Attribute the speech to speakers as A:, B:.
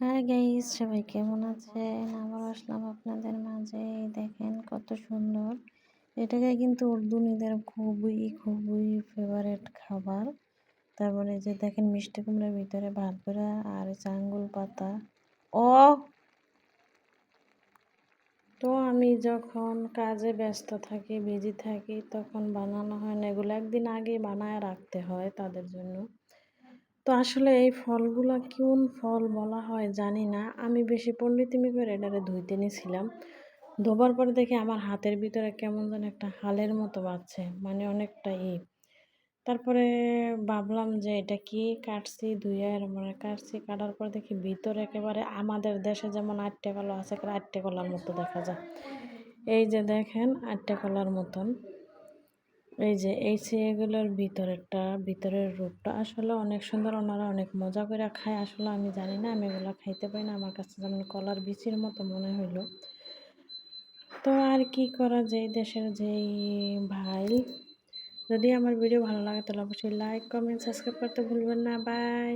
A: হ্যাঁ গাইস সবাই কেমন আছেন? আবার আসলাম আপনাদের মাঝে। দেখেন কত সুন্দর। এটাকে কিন্তু উর্দুনিদের খুবই খুবই ফেভারেট খাবার। তারপরে যে দেখেন মিষ্টি কুমড়ার ভিতরে ভাত আর চাঙ্গুল পাতা। ও তো আমি যখন কাজে ব্যস্ত থাকি বিজি থাকি, তখন বানানো হয় না। এগুলো একদিন আগে বানায় রাখতে হয় তাদের জন্য। তো আসলে এই ফলগুলো কোন ফল বলা হয় জানি না। আমি বেশি পণ্ডিতিমি করে এটারে ধুইতে নিয়েছিলাম ধোবার পরে দেখি আমার হাতের ভিতরে কেমন যেন একটা হালের মতো বাজছে মানে অনেকটা ই। তারপরে ভাবলাম যে এটা কি কাটছি, ধুইয়া মানে কাটছি, কাটার পর দেখি ভিতরে একেবারে আমাদের দেশে যেমন আটটা কলা আছে আটটা কলার মতো দেখা যায়। এই যে দেখেন আটটা কলার মতন। এই যে এই এগুলোর ভিতরেরটা, ভিতরের রূপটা আসলে অনেক সুন্দর। ওনারা অনেক মজা করে খায়। আসলে আমি জানি না, আমি এগুলো খাইতে পারি না। আমার কাছে যেমন কলার বিচির মতো মনে হইল। তো আর কি করা যায়? দেশের যেই ভাই, যদি আমার ভিডিও ভালো লাগে তাহলে অবশ্যই লাইক কমেন্ট সাবস্ক্রাইব করতে ভুলবেন না। বাই